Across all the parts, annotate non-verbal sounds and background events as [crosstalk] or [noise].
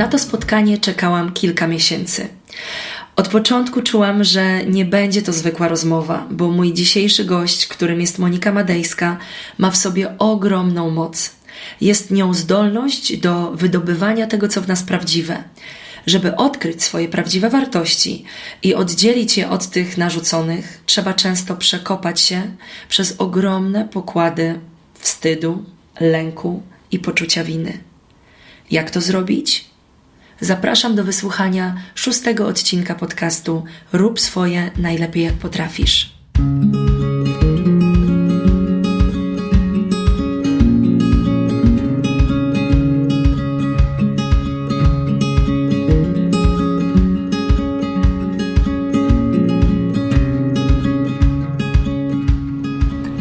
Na to spotkanie czekałam kilka miesięcy. Od początku czułam, że nie będzie to zwykła rozmowa, bo mój dzisiejszy gość, którym jest Monika Madejska, ma w sobie ogromną moc. Jest nią zdolność do wydobywania tego, co w nas prawdziwe. Żeby odkryć swoje prawdziwe wartości i oddzielić je od tych narzuconych, trzeba często przekopać się przez ogromne pokłady wstydu, lęku i poczucia winy. Jak to zrobić? Zapraszam do wysłuchania szóstego odcinka podcastu Rób swoje najlepiej jak potrafisz.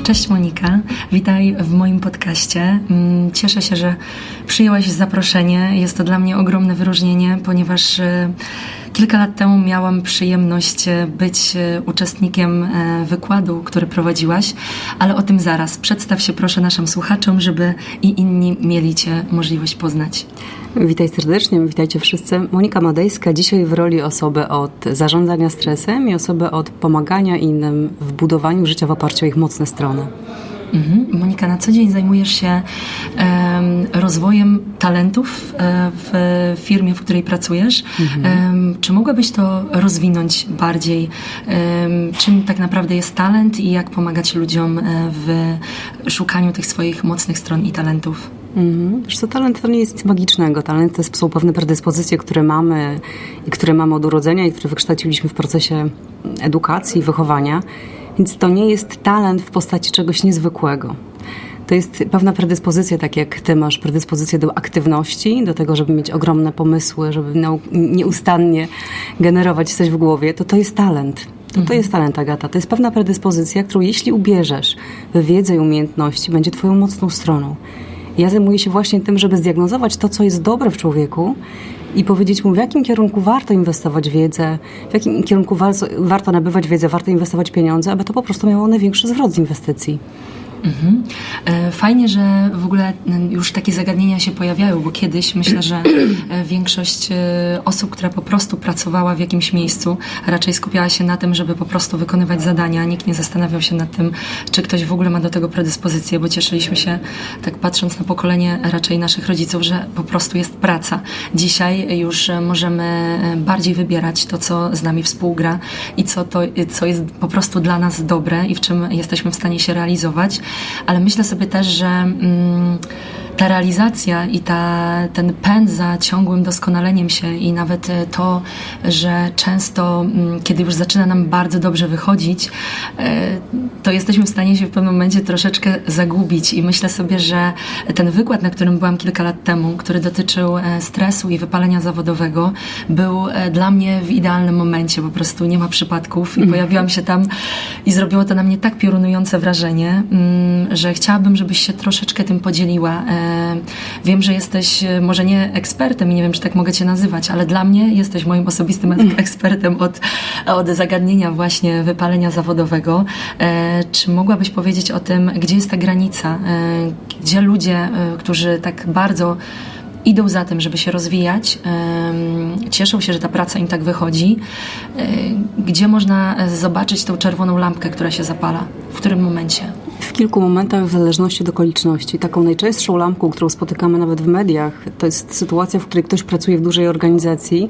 Cześć Monika, witaj w moim podcaście. Mm, cieszę się, że przyjęłaś zaproszenie. Jest to dla mnie ogromne wyróżnienie, ponieważ e, kilka lat temu miałam przyjemność e, być e, uczestnikiem wykładu, który prowadziłaś, ale o tym zaraz. Przedstaw się proszę naszym słuchaczom, żeby i inni mieli Cię możliwość poznać. Witaj serdecznie, witajcie wszyscy. Monika Madejska, dzisiaj w roli osoby od zarządzania stresem i osoby od pomagania innym w budowaniu życia w oparciu o ich mocne strony. Mhm. Monika, na co dzień zajmujesz się um, rozwojem talentów e, w firmie, w której pracujesz. Mhm. Um, czy mogłabyś to rozwinąć bardziej? Um, czym tak naprawdę jest talent i jak pomagać ludziom e, w szukaniu tych swoich mocnych stron i talentów? Mhm. Wiesz co, talent to nie jest nic magicznego. Talent to są pewne predyspozycje, które mamy i które mamy od urodzenia i które wykształciliśmy w procesie edukacji, wychowania. Więc to nie jest talent w postaci czegoś niezwykłego. To jest pewna predyspozycja, tak jak ty masz predyspozycję do aktywności, do tego, żeby mieć ogromne pomysły, żeby nieustannie generować coś w głowie, to to jest talent. To, to mhm. jest talent, Agata. To jest pewna predyspozycja, którą jeśli ubierzesz w wiedzę i umiejętności, będzie twoją mocną stroną. Ja zajmuję się właśnie tym, żeby zdiagnozować to, co jest dobre w człowieku i powiedzieć mu, w jakim kierunku warto inwestować wiedzę, w jakim kierunku warto nabywać wiedzę, warto inwestować pieniądze, aby to po prostu miało największy zwrot z inwestycji. Mhm. E, fajnie, że w ogóle już takie zagadnienia się pojawiają, bo kiedyś myślę, że e, większość e, osób, która po prostu pracowała w jakimś miejscu, raczej skupiała się na tym, żeby po prostu wykonywać zadania. Nikt nie zastanawiał się nad tym, czy ktoś w ogóle ma do tego predyspozycję, bo cieszyliśmy się, tak patrząc na pokolenie raczej naszych rodziców, że po prostu jest praca. Dzisiaj już możemy bardziej wybierać to, co z nami współgra i co, to, co jest po prostu dla nas dobre i w czym jesteśmy w stanie się realizować ale myślę sobie też, że. Mm, ta realizacja i ta, ten pęd za ciągłym doskonaleniem się i nawet e, to, że często, mm, kiedy już zaczyna nam bardzo dobrze wychodzić, e, to jesteśmy w stanie się w pewnym momencie troszeczkę zagubić. I myślę sobie, że ten wykład, na którym byłam kilka lat temu, który dotyczył e, stresu i wypalenia zawodowego, był dla mnie w idealnym momencie. Po prostu nie ma przypadków i mhm. pojawiłam się tam i zrobiło to na mnie tak piorunujące wrażenie, mm, że chciałabym, żebyś się troszeczkę tym podzieliła Wiem, że jesteś e, może nie ekspertem i nie wiem, czy tak mogę Cię nazywać, ale dla mnie jesteś moim osobistym mm. [laughs] ekspertem od, od zagadnienia właśnie wypalenia zawodowego. E, czy mogłabyś powiedzieć o tym, gdzie jest ta granica, e, gdzie ludzie, którzy tak bardzo idą za tym, żeby się rozwijać, cieszą się, że ta praca im tak wychodzi. Gdzie można zobaczyć tą czerwoną lampkę, która się zapala? W którym momencie? W kilku momentach, w zależności od okoliczności. Taką najczęstszą lampką, którą spotykamy nawet w mediach, to jest sytuacja, w której ktoś pracuje w dużej organizacji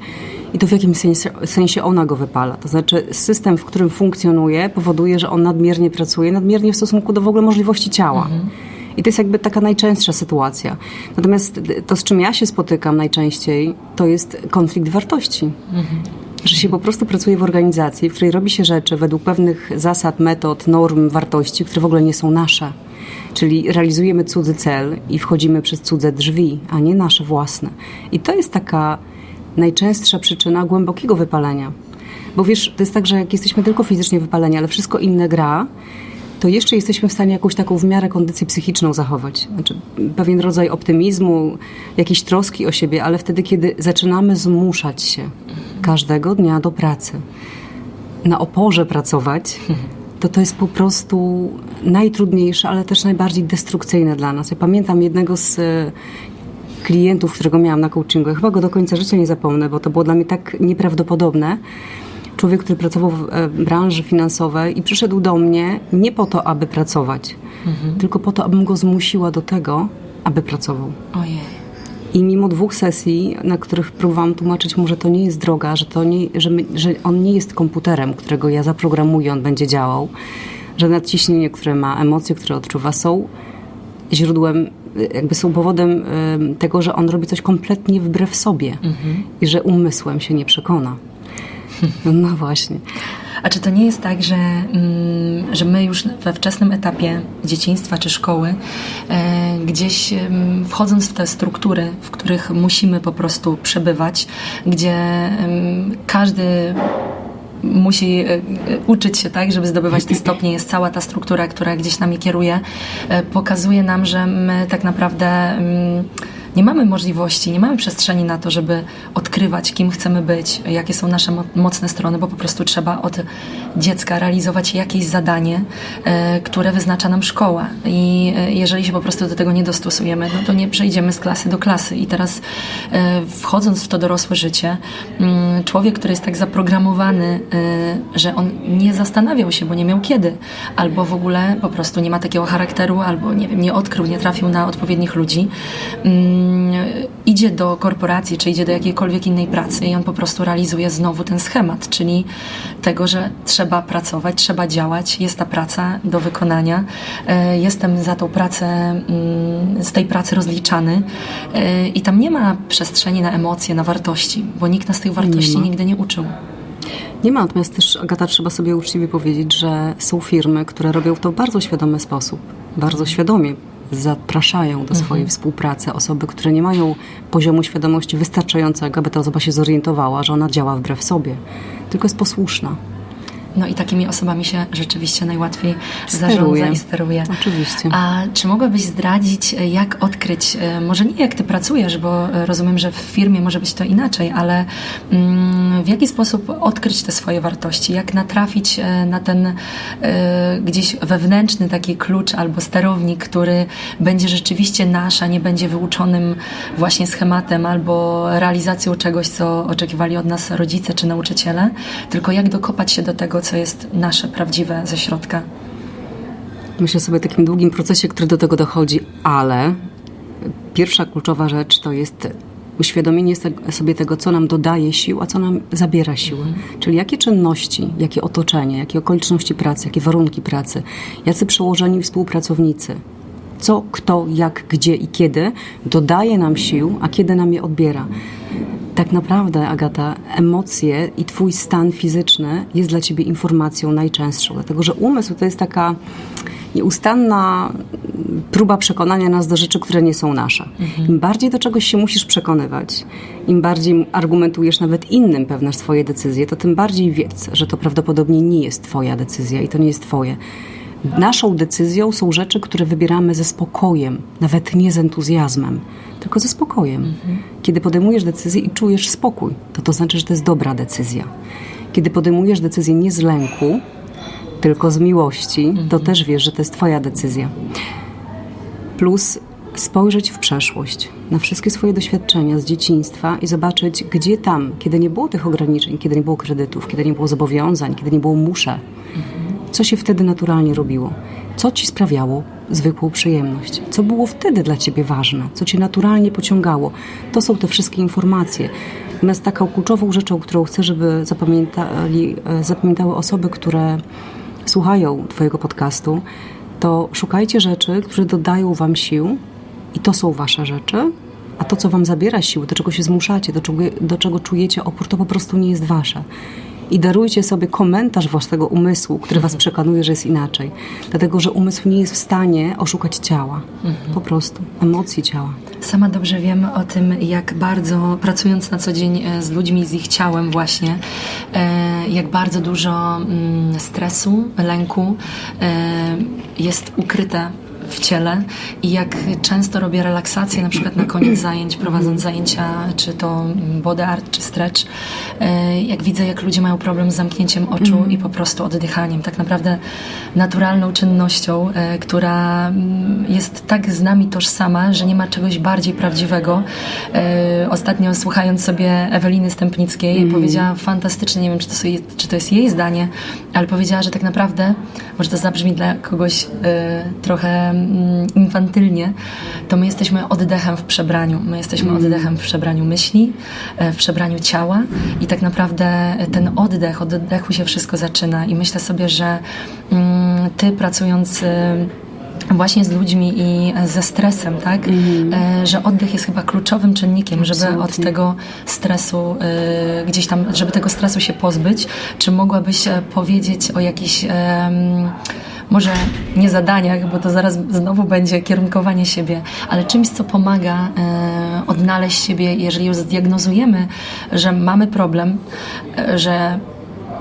i to w jakimś sensie, sensie ona go wypala. To znaczy system, w którym funkcjonuje, powoduje, że on nadmiernie pracuje, nadmiernie w stosunku do w ogóle możliwości ciała. Mhm. I to jest jakby taka najczęstsza sytuacja. Natomiast to, z czym ja się spotykam najczęściej, to jest konflikt wartości. Mhm. Że się po prostu pracuje w organizacji, w której robi się rzeczy według pewnych zasad, metod, norm, wartości, które w ogóle nie są nasze. Czyli realizujemy cudzy cel i wchodzimy przez cudze drzwi, a nie nasze własne. I to jest taka najczęstsza przyczyna głębokiego wypalenia. Bo wiesz, to jest tak, że jak jesteśmy tylko fizycznie wypaleni, ale wszystko inne gra, to jeszcze jesteśmy w stanie jakąś taką w miarę kondycję psychiczną zachować. Znaczy, pewien rodzaj optymizmu, jakiejś troski o siebie, ale wtedy, kiedy zaczynamy zmuszać się każdego dnia do pracy, na oporze pracować, to to jest po prostu najtrudniejsze, ale też najbardziej destrukcyjne dla nas. Ja pamiętam jednego z klientów, którego miałam na coachingu. Ja chyba go do końca życia nie zapomnę, bo to było dla mnie tak nieprawdopodobne. Człowiek, który pracował w e, branży finansowej i przyszedł do mnie nie po to, aby pracować, tylko po to, abym go zmusiła do tego, aby pracował. Ojej. I mimo dwóch sesji, na których próbowałam tłumaczyć mu, że to nie jest droga, że, to nie, że, my, że on nie jest komputerem, którego ja zaprogramuję, on będzie działał, że nadciśnienie, które ma, emocje, które odczuwa, są źródłem, jakby są powodem tego, że on robi coś kompletnie wbrew sobie i że umysłem się nie przekona. No właśnie. A czy to nie jest tak, że, mm, że my już we wczesnym etapie dzieciństwa czy szkoły, e, gdzieś wchodząc w te struktury, w których musimy po prostu przebywać, gdzie każdy musi e, e, uczyć się tak, żeby zdobywać te stopnie, jest cała ta struktura, która gdzieś nami kieruje, pokazuje nam, że my tak naprawdę nie mamy możliwości, nie mamy przestrzeni na to, żeby odkrywać, kim chcemy być, jakie są nasze mo- mocne strony, bo po prostu trzeba od dziecka realizować jakieś zadanie, e, które wyznacza nam szkoła. I e, jeżeli się po prostu do tego nie dostosujemy, no to nie przejdziemy z klasy do klasy. I teraz e, wchodząc w to dorosłe życie, mm, człowiek, który jest tak zaprogramowany, że on nie zastanawiał się, bo nie miał kiedy, albo w ogóle po prostu nie ma takiego charakteru, albo nie wiem, nie odkrył, nie trafił na odpowiednich ludzi, mm, idzie do korporacji, czy idzie do jakiejkolwiek innej pracy i on po prostu realizuje znowu ten schemat, czyli tego, że trzeba pracować, trzeba działać, jest ta praca do wykonania, e, jestem za tą pracę, mm, z tej pracy rozliczany e, i tam nie ma przestrzeni na emocje, na wartości, bo nikt nas tych wartości ma. nigdy nie uczył. Nie ma, natomiast też, Agata, trzeba sobie uczciwie powiedzieć, że są firmy, które robią to w bardzo świadomy sposób. Bardzo świadomie zapraszają do swojej współpracy osoby, które nie mają poziomu świadomości wystarczającego, aby ta osoba się zorientowała, że ona działa wbrew sobie, tylko jest posłuszna. No i takimi osobami się rzeczywiście najłatwiej Steruje. zarządza i steruje. Oczywiście. A czy mogłabyś zdradzić, jak odkryć, e, może nie jak ty pracujesz, bo e, rozumiem, że w firmie może być to inaczej, ale mm, w jaki sposób odkryć te swoje wartości? Jak natrafić e, na ten gdzieś wewnętrzny taki klucz albo sterownik, który będzie rzeczywiście nasz, a nie będzie wyuczonym właśnie schematem albo realizacją czegoś, co oczekiwali od nas rodzice czy nauczyciele, tylko jak dokopać się do tego, co jest nasze, prawdziwe ze środka? Myślę sobie o takim długim procesie, który do tego dochodzi, ale pierwsza kluczowa rzecz to jest uświadomienie sobie tego, co nam dodaje sił, a co nam zabiera siły. Czyli jakie czynności, jakie otoczenie, jakie okoliczności pracy, jakie warunki pracy, jacy przełożeni współpracownicy, co, kto, jak, gdzie i kiedy dodaje nam sił, a kiedy nam je odbiera. Tak naprawdę, Agata, emocje i Twój stan fizyczny jest dla Ciebie informacją najczęstszą, dlatego że umysł to jest taka nieustanna próba przekonania nas do rzeczy, które nie są nasze. Im bardziej do czegoś się musisz przekonywać, im bardziej argumentujesz nawet innym pewne swoje decyzje, to tym bardziej wiedz, że to prawdopodobnie nie jest Twoja decyzja i to nie jest Twoje. Naszą decyzją są rzeczy, które wybieramy ze spokojem, nawet nie z entuzjazmem, tylko ze spokojem. Kiedy podejmujesz decyzję i czujesz spokój, to to znaczy, że to jest dobra decyzja. Kiedy podejmujesz decyzję nie z lęku, tylko z miłości, to też wiesz, że to jest Twoja decyzja. Plus spojrzeć w przeszłość, na wszystkie swoje doświadczenia z dzieciństwa i zobaczyć, gdzie tam, kiedy nie było tych ograniczeń, kiedy nie było kredytów, kiedy nie było zobowiązań, kiedy nie było muszę, co się wtedy naturalnie robiło, co ci sprawiało zwykłą przyjemność, co było wtedy dla ciebie ważne, co cię naturalnie pociągało. To są te wszystkie informacje. Natomiast taką kluczową rzeczą, którą chcę, żeby zapamiętali, e, zapamiętały osoby, które słuchają Twojego podcastu, to szukajcie rzeczy, które dodają Wam sił i to są Wasze rzeczy, a to, co Wam zabiera siły, do czego się zmuszacie, do czego, do czego czujecie opór, to po prostu nie jest Wasze. I darujcie sobie komentarz Waszego umysłu, który Was przekonuje, że jest inaczej. Dlatego, że umysł nie jest w stanie oszukać ciała. Po prostu. Emocji ciała. Sama dobrze wiem o tym, jak bardzo pracując na co dzień e, z ludźmi, z ich ciałem właśnie, e, jak bardzo dużo mm, stresu, lęku e, jest ukryte w ciele i jak często robię relaksację, na przykład na koniec [clears throat] zajęć, prowadząc zajęcia, czy to body art, czy stretch, e, jak widzę, jak ludzie mają problem z zamknięciem oczu i po prostu oddychaniem, tak naprawdę naturalną czynnością, e, która mm, jest tak z nami tożsama, że nie ma czegoś bardziej prawdziwego. E, Ostatnio słuchając sobie Eweliny Stępnickiej, powiedziała fantastycznie, nie wiem, czy to, czy to jest jej zdanie, ale powiedziała, że tak naprawdę, może to zabrzmi dla kogoś trochę mm, infantylnie, to my jesteśmy oddechem w przebraniu. My jesteśmy oddechem w przebraniu myśli, e, w przebraniu ciała i tak naprawdę ten oddech, od oddechu się wszystko zaczyna i myślę sobie, że mm, ty pracując e, właśnie z ludźmi i ze stresem, tak? E, Że oddech jest chyba kluczowym czynnikiem, żeby od Absolutnie. tego stresu e, gdzieś tam, żeby tego stresu się pozbyć. Czy mogłabyś e, powiedzieć o jakichś może nie zadaniach, bo to zaraz znowu będzie kierunkowanie siebie, ale czymś, co pomaga e, odnaleźć siebie, jeżeli już zdiagnozujemy, że mamy problem, e, że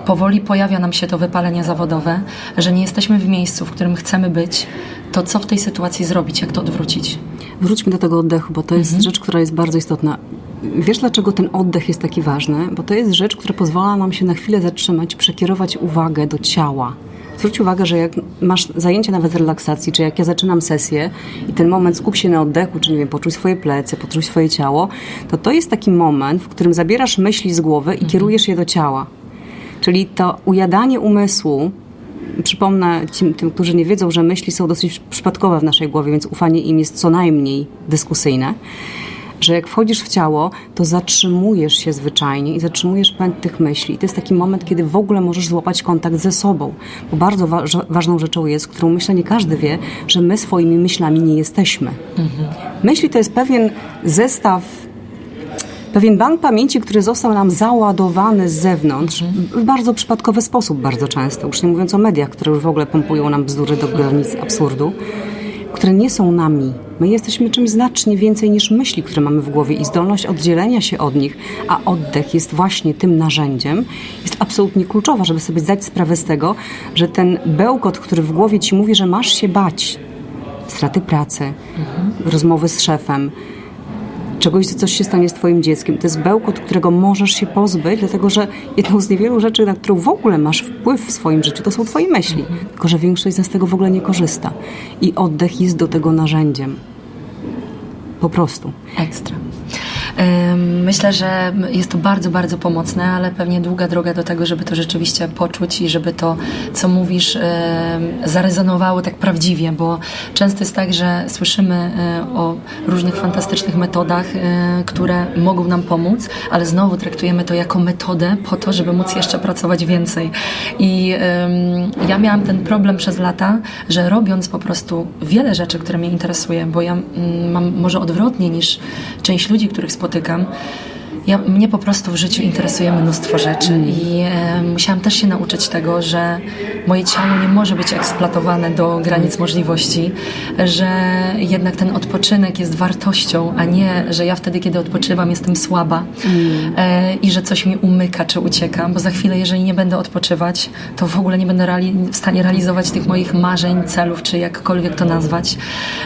powoli pojawia nam się to wypalenie zawodowe, że nie jesteśmy w miejscu, w którym chcemy być, to co w tej sytuacji zrobić, jak to odwrócić? Wróćmy do tego oddechu, bo to jest Mhm. rzecz, która jest bardzo istotna. Wiesz, dlaczego ten oddech jest taki ważny? Bo to jest rzecz, która pozwala nam się na chwilę zatrzymać, przekierować uwagę do ciała. Zwróć uwagę, że jak masz zajęcie nawet z relaksacji, czy jak ja zaczynam sesję i ten moment skup się na oddechu, czy nie wiem, poczuj swoje plecy, poczuj swoje ciało, to to jest taki moment, w którym zabierasz myśli z głowy i kierujesz je do ciała. Czyli to ujadanie umysłu, przypomnę tym, tym, którzy nie wiedzą, że myśli są dosyć przypadkowe w naszej głowie, więc ufanie im jest co najmniej dyskusyjne, że jak wchodzisz w ciało, to zatrzymujesz się zwyczajnie i zatrzymujesz pęd tych myśli. I to jest taki moment, kiedy w ogóle możesz złapać kontakt ze sobą. Bo bardzo wa- ważną rzeczą jest, którą myślę nie każdy wie, że my swoimi myślami nie jesteśmy. Myśli to jest pewien zestaw pewien bank pamięci, który został nam załadowany z zewnątrz w bardzo przypadkowy sposób, bardzo często. Już nie mówiąc o mediach, które już w ogóle pompują nam bzdury do granic absurdu, które nie są nami. My jesteśmy czymś znacznie więcej niż myśli, które mamy w głowie i zdolność oddzielenia się od nich, a oddech jest właśnie tym narzędziem, jest absolutnie kluczowa, żeby sobie zdać sprawę z tego, że ten bełkot, który w głowie ci mówi, że masz się bać straty pracy, rozmowy z szefem, czegoś, że coś się stanie z twoim dzieckiem. To jest bełkot, którego możesz się pozbyć, dlatego że jedną z niewielu rzeczy, na którą w ogóle masz wpływ w swoim życiu, to są twoje myśli. Tylko, że większość z nas tego w ogóle nie korzysta. I oddech jest do tego narzędziem. Po prostu. Ekstra. Myślę, że jest to bardzo, bardzo pomocne, ale pewnie długa droga do tego, żeby to rzeczywiście poczuć i żeby to, co mówisz, zarezonowało tak prawdziwie, bo często jest tak, że słyszymy y, o różnych fantastycznych metodach, y, które mogą nam pomóc, ale znowu traktujemy to jako metodę po to, żeby móc jeszcze pracować więcej. I ja miałam ten problem przez lata, że robiąc po prostu wiele rzeczy, które mnie interesuje, bo ja mm, mam może odwrotnie niż część ludzi, których spotykam, ja, mnie po prostu w życiu interesuje mnóstwo rzeczy i e, musiałam też się nauczyć tego, że moje ciało nie może być eksploatowane do granic możliwości, że jednak ten odpoczynek jest wartością, a nie, że ja wtedy, kiedy odpoczywam, jestem słaba e, i że coś mi umyka czy ucieka, bo za chwilę, jeżeli nie będę odpoczywać, to w ogóle nie będę reali- w stanie realizować tych moich marzeń, celów, czy jakkolwiek to nazwać.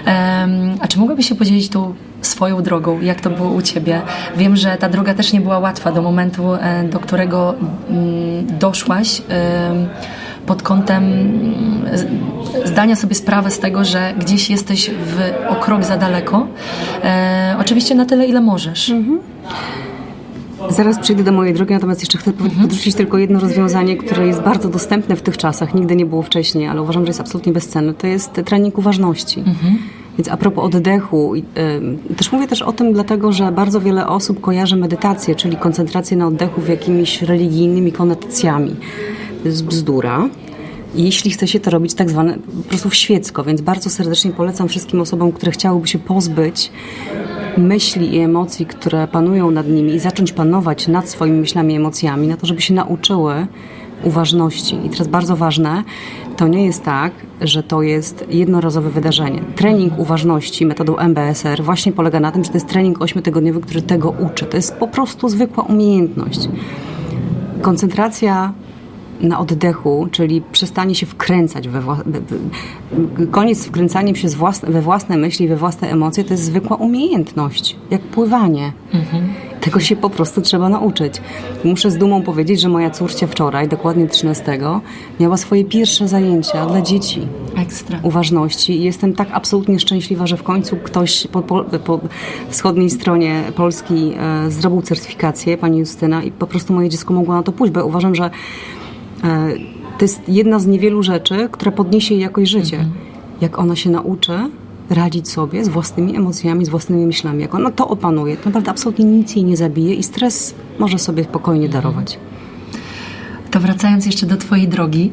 Em, a czy mogłabyś się podzielić tą swoją drogą, jak to było u Ciebie? Wiem, że ta droga też nie była łatwa do momentu, e, do którego mm, doszłaś em, pod kątem zdania sobie sprawy z tego, że gdzieś jesteś w, o krok za daleko. E, oczywiście na tyle, ile możesz. Zaraz przejdę do mojej drogi, natomiast jeszcze chcę podrzucić tylko jedno rozwiązanie, które jest bardzo dostępne w tych czasach. Nigdy nie było wcześniej, ale uważam, że jest absolutnie bezcenne. To jest trening uważności. Więc a propos oddechu, też mówię też o tym dlatego, że bardzo wiele osób kojarzy medytację, czyli koncentrację na oddechu w jakimiś religijnymi konotacjami. To jest bzdura. Jeśli chce się to robić tak zwane po prostu w świecko, więc bardzo serdecznie polecam wszystkim osobom, które chciałyby się pozbyć myśli i emocji, które panują nad nimi i zacząć panować nad swoimi myślami i emocjami, na to, żeby się nauczyły uważności. I teraz bardzo ważne, to nie jest tak, że to jest jednorazowe wydarzenie. Trening uważności metodą MBSR właśnie polega na tym, że to jest trening ośmiotygodniowy, który tego uczy. To jest po prostu zwykła umiejętność. Koncentracja na oddechu, czyli przestanie się wkręcać we wła- koniec z wkręcaniem się własne, we własne myśli, we własne emocje, to jest zwykła umiejętność, jak pływanie. Tego się po prostu trzeba nauczyć. Muszę z dumą powiedzieć, że moja córcia wczoraj, dokładnie 13, miała swoje pierwsze zajęcia dla dzieci Ekstra. uważności i jestem tak absolutnie szczęśliwa, że w końcu ktoś po, po, po wschodniej stronie Polski e, zrobił certyfikację, pani Justyna, i po prostu moje dziecko mogło na to pójść, bo ja uważam, że to jest jedna z niewielu rzeczy, która podniesie jej jakość życia. Jak ona się nauczy radzić sobie z własnymi emocjami, z własnymi myślami, jak ona to opanuje, to naprawdę absolutnie nic jej nie zabije i stres może sobie spokojnie darować. To wracając jeszcze do Twojej drogi,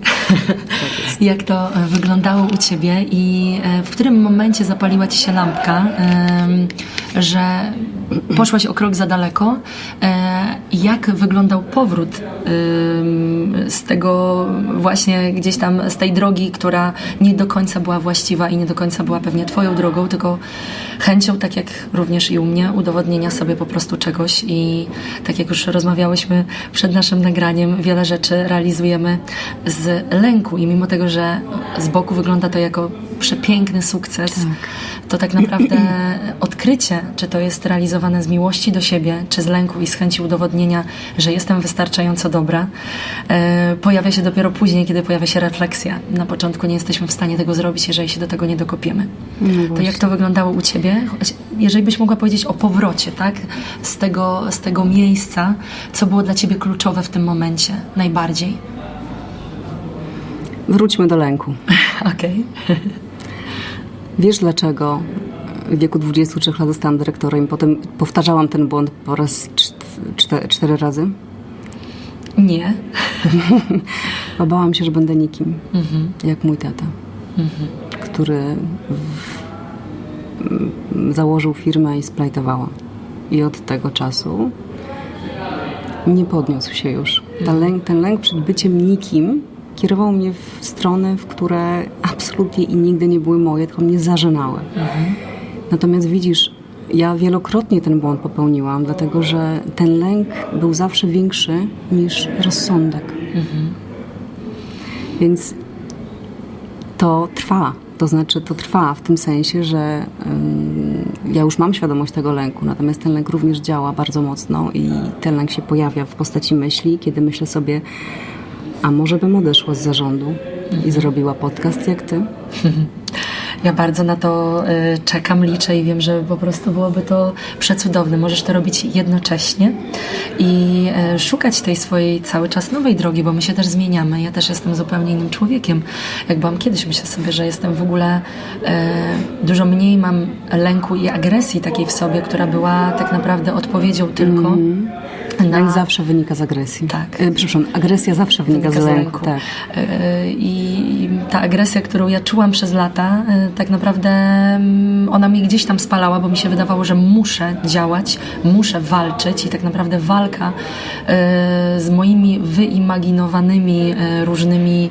[laughs] jak to e, wyglądało u Ciebie i e, w którym momencie zapaliła Ci się lampka, że poszłaś o krok za daleko? E, Jak wyglądał powrót z tego właśnie gdzieś tam, z tej drogi, która nie do końca była właściwa i nie do końca była pewnie Twoją drogą, tylko chęcią, tak jak również i u mnie, udowodnienia sobie po prostu czegoś i tak jak już rozmawiałyśmy przed naszym nagraniem, wiele rzeczy realizujemy z lęku i mimo tego, że z boku wygląda to jako przepiękny sukces, to tak naprawdę [clears throat] odkrycie, czy to jest realizowane z miłości do siebie, czy z lęku i z chęci udowodnienia, że jestem wystarczająco dobra, e, pojawia się dopiero później, kiedy pojawia się refleksja. Na początku nie jesteśmy w stanie tego zrobić, jeżeli się do tego nie dokopiemy. to jak to wyglądało u Ciebie? Jeżeli byś mogła powiedzieć o powrocie, tak? Z tego, z tego miejsca, co było dla Ciebie kluczowe w tym momencie najbardziej? Wróćmy do lęku. [laughs] Okej. Wiesz dlaczego w wieku 23 lat zostałam dyrektorem i potem powtarzałam ten błąd po raz czt- czte- cztery razy? Nie. [laughs] Bo bałam się, że będę nikim, jak mój tata, który w, założył firmę i splajtowała. I od tego czasu nie podniósł się już. Ta lęk, ten lęk przed byciem nikim kierował mnie w strony, w które absolutnie i nigdy nie były moje, tylko mnie zażynały. Natomiast widzisz, ja wielokrotnie ten błąd popełniłam, dlatego że ten lęk był zawsze większy niż rozsądek. Więc to trwa. To znaczy, to trwa w tym sensie, że ym, ja już mam świadomość tego lęku, natomiast ten lęk również działa bardzo mocno i ten lęk się pojawia w postaci myśli, kiedy myślę sobie, a może bym odeszła z zarządu i zrobiła podcast jak ty? [laughs] Ja bardzo na to y, czekam, liczę i wiem, że po prostu byłoby to przecudowne. Możesz to robić jednocześnie i y, szukać tej swojej cały czas nowej drogi, bo my się też zmieniamy. Ja też jestem zupełnie innym człowiekiem. Jak byłam kiedyś, myślę sobie, że jestem w ogóle y, dużo mniej mam lęku i agresji takiej w sobie, która była tak naprawdę odpowiedzią tylko Lęk zawsze wynika z agresji. Tak. E, przepraszam, agresja zawsze wynika, wynika z lęku. Tak. E, I ta agresja, którą ja czułam przez lata, e, tak naprawdę mm, ona mnie gdzieś tam spalała, bo mi się wydawało, że muszę działać, muszę walczyć i tak naprawdę walka e, z moimi wyimaginowanymi e, różnymi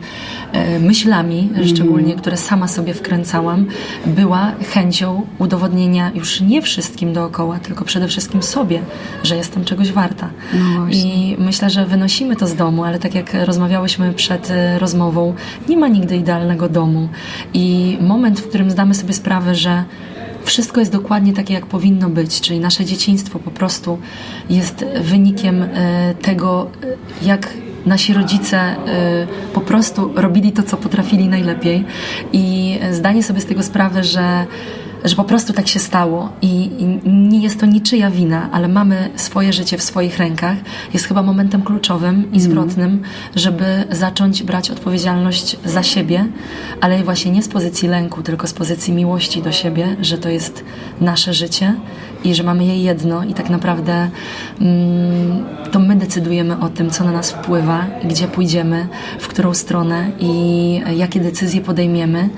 e, myślami, szczególnie, które sama sobie wkręcałam, była chęcią udowodnienia już nie wszystkim dookoła, tylko przede wszystkim sobie, że jestem czegoś warta. No. I myślę, że wynosimy to z domu, ale tak jak rozmawiałyśmy przed e, rozmową, nie ma nigdy idealnego domu. I moment, w którym zdamy sobie sprawę, że wszystko jest dokładnie takie, jak powinno być, czyli nasze dzieciństwo po prostu jest wynikiem e, tego, e, jak nasi rodzice po prostu robili to, co potrafili najlepiej i zdanie sobie z tego sprawę, że że po prostu tak się stało i, i nie jest to niczyja wina, ale mamy swoje życie w swoich rękach, jest chyba momentem kluczowym i zwrotnym, żeby zacząć brać odpowiedzialność za siebie, ale właśnie nie z pozycji lęku, tylko z pozycji miłości do siebie, że to jest nasze życie i że mamy je jedno i tak naprawdę mm, to my decydujemy o tym, co na nas wpływa, gdzie pójdziemy, w którą stronę i jakie decyzje podejmiemy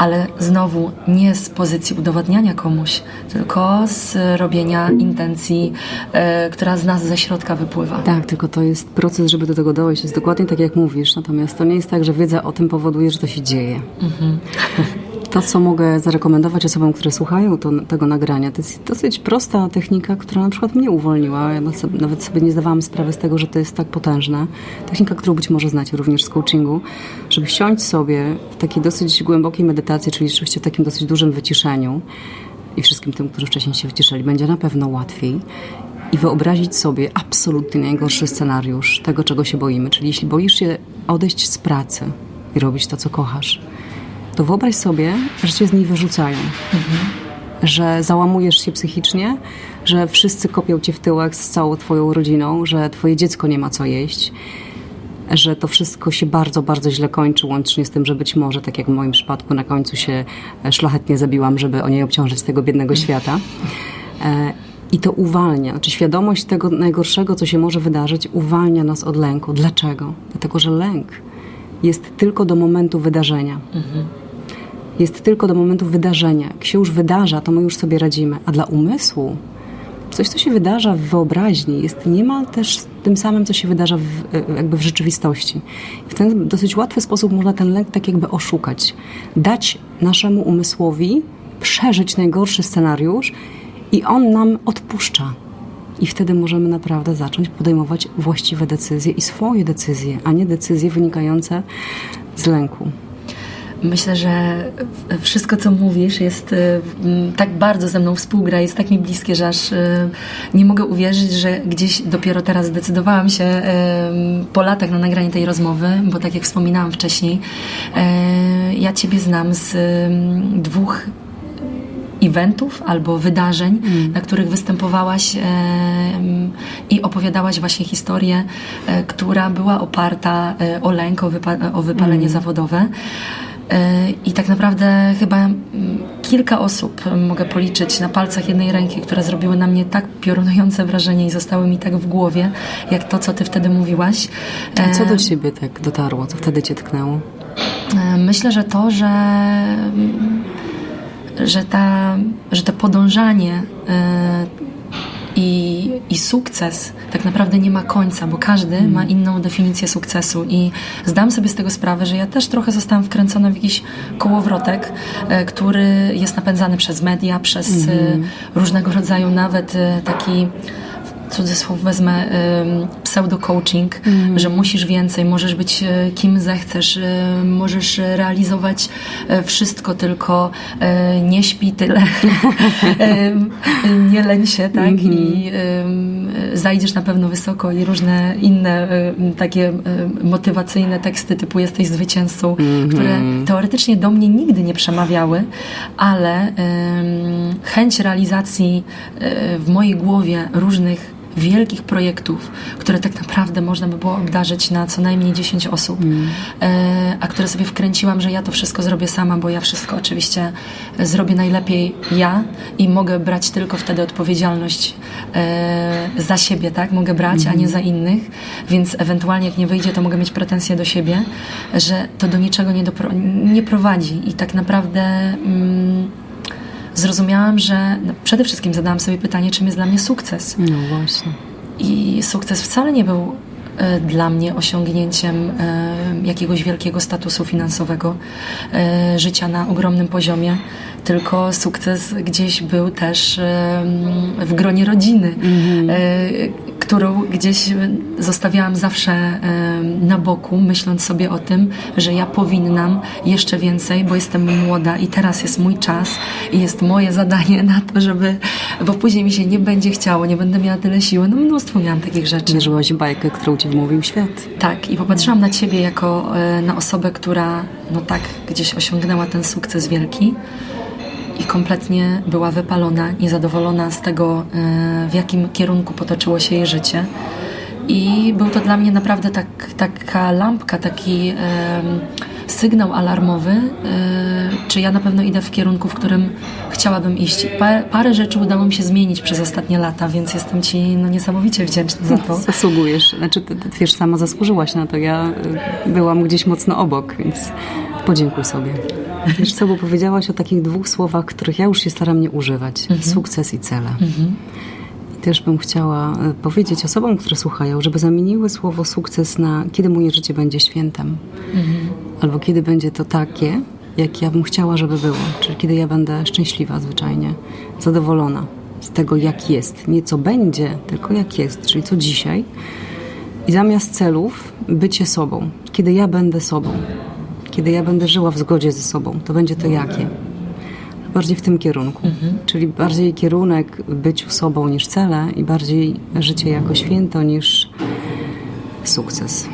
ale znowu nie z pozycji udowadniania komuś, tylko z robienia intencji, e, która z nas ze środka wypływa. Tak, tylko to jest proces, żeby do tego dojść. Jest dokładnie tak, jak mówisz. Natomiast to nie jest tak, że wiedza o tym powoduje, że to się dzieje. To, co mogę zarekomendować osobom, które słuchają to, tego nagrania, to jest dosyć prosta technika, która na przykład mnie uwolniła. Ja nawet sobie nie zdawałam sprawy z tego, że to jest tak potężne. Technika, którą być może znacie również z coachingu, żeby siąść sobie w takiej dosyć głębokiej medytacji, czyli rzeczywiście w takim dosyć dużym wyciszeniu i wszystkim tym, którzy wcześniej się wyciszali, będzie na pewno łatwiej. I wyobrazić sobie absolutnie najgorszy scenariusz tego, czego się boimy. Czyli jeśli boisz się odejść z pracy i robić to, co kochasz, to wyobraź sobie, że cię z niej wyrzucają. Że załamujesz się psychicznie, że wszyscy kopią cię w tyłek z całą twoją rodziną, że twoje dziecko nie ma co jeść, że to wszystko się bardzo, bardzo źle kończy, łącznie z tym, że być może, tak jak w moim przypadku, na końcu się e, szlachetnie zabiłam, żeby o niej obciążyć tego biednego świata. E, I to uwalnia, znaczy świadomość tego najgorszego, co się może wydarzyć, uwalnia nas od lęku. Dlaczego? Dlatego, że lęk jest tylko do momentu wydarzenia. Jest tylko do momentu wydarzenia. Jak się już wydarza, to my już sobie radzimy. A dla umysłu coś, co się wydarza w wyobraźni, jest niemal też tym samym, co się wydarza w, e, jakby w rzeczywistości. W ten dosyć łatwy sposób można ten lęk tak jakby oszukać. Dać naszemu umysłowi przeżyć najgorszy scenariusz i on nam odpuszcza. I wtedy możemy naprawdę zacząć podejmować właściwe decyzje i swoje decyzje, a nie decyzje wynikające z lęku. Myślę, że wszystko, co mówisz, jest y, tak bardzo ze mną współgra, jest tak mi bliskie, że aż y, nie mogę uwierzyć, że gdzieś dopiero teraz zdecydowałam się y, po latach na nagranie tej rozmowy, bo tak jak wspominałam wcześniej, ja Ciebie znam z dwóch eventów albo wydarzeń, na których występowałaś e, i opowiadałaś właśnie historię, e, która była oparta e, o lęk, o, wypa- o wypalenie zawodowe. E, I tak naprawdę chyba mm, kilka osób m, mogę policzyć na palcach jednej ręki, które zrobiły na mnie tak piorunujące wrażenie i zostały mi tak w głowie, jak to, co ty wtedy mówiłaś. A co do ciebie tak dotarło? Co wtedy cię tknęło? E, Myślę, że to, że, że, ta, że to podążanie i, i sukces tak naprawdę nie ma końca, bo każdy ma inną definicję sukcesu. I zdam sobie z tego sprawę, że ja też trochę zostałam wkręcona w jakiś kołowrotek, e, który jest napędzany przez media, przez e, różnego rodzaju nawet e, taki cudzysłów wezmę pseudo-coaching, że musisz więcej, możesz być e, kim zechcesz, e, możesz realizować e, wszystko, tylko nie śpi tyle, [laughs] nie leń się, tak? I ym, zajdziesz na pewno wysoko i różne inne takie motywacyjne teksty typu jesteś zwycięzcą, które teoretycznie do mnie nigdy nie przemawiały, ale chęć realizacji w mojej głowie różnych wielkich projektów, które tak naprawdę można by było obdarzyć na co najmniej 10 osób, e, a które sobie wkręciłam, że ja to wszystko zrobię sama, bo ja wszystko oczywiście zrobię najlepiej ja i mogę brać tylko wtedy odpowiedzialność e, za siebie, tak? Mogę brać, a nie za innych, więc ewentualnie jak nie wyjdzie, to mogę mieć pretensje do siebie, że to do niczego nie, dopro- nie prowadzi. I tak naprawdę... Mm, zrozumiałam, że no, przede wszystkim zadałam sobie pytanie, czym jest dla mnie sukces. No właśnie. I sukces wcale nie był e, dla mnie osiągnięciem e, jakiegoś wielkiego statusu finansowego, e, życia na ogromnym poziomie, tylko sukces gdzieś był też w gronie rodziny, e, którą gdzieś zostawiałam zawsze e, na boku, myśląc sobie o tym, że ja powinnam jeszcze więcej, bo jestem młoda i teraz jest mój czas i jest moje zadanie na to, żeby, bo później mi się nie będzie chciało, nie będę miała tyle siły. No mnóstwo miałam takich rzeczy. Wierzyłaś bajkę, którą ci wmówił świat. Tak, i popatrzyłam na ciebie jako e, na osobę, która no tak gdzieś osiągnęła ten sukces wielki i kompletnie była wypalona, niezadowolona z tego, e, w jakim kierunku potoczyło się jej życie. I był to dla mnie naprawdę tak, taka lampka, taki sygnał alarmowy, e, czy ja na pewno idę w kierunku, w którym chciałabym iść. Pa, parę rzeczy udało mi się zmienić przez ostatnie lata, więc jestem Ci no, niesamowicie wdzięczna za to. Zasługujesz. Znaczy, ty, ty wiesz, sama zasłużyłaś na to. Ja y, byłam gdzieś mocno obok, więc podziękuj sobie. Wiesz co, bo powiedziałaś o takich dwóch słowach, których ja już się staram nie używać. Sukces i cele. I też bym chciała y, powiedzieć osobom, które słuchają, żeby zamieniły słowo sukces na kiedy moje życie będzie świętem. Albo kiedy będzie to takie, jak ja bym chciała, żeby było. Czyli kiedy ja będę szczęśliwa zwyczajnie, zadowolona z tego, jak jest. Nie co będzie, tylko jak jest, czyli co dzisiaj. I zamiast celów, bycie sobą. Kiedy ja będę sobą, kiedy ja będę żyła w zgodzie ze sobą, to będzie to jakie? Bardziej w tym kierunku. Czyli bardziej kierunek byciu sobą niż cele i bardziej życie jako święto niż sukces.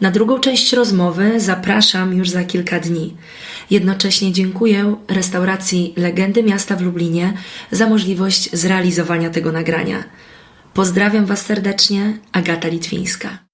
Na drugą część rozmowy zapraszam już za kilka dni. Jednocześnie dziękuję restauracji Legendy Miasta w Lublinie za możliwość zrealizowania tego nagrania. Pozdrawiam Was serdecznie, Agata Litwińska.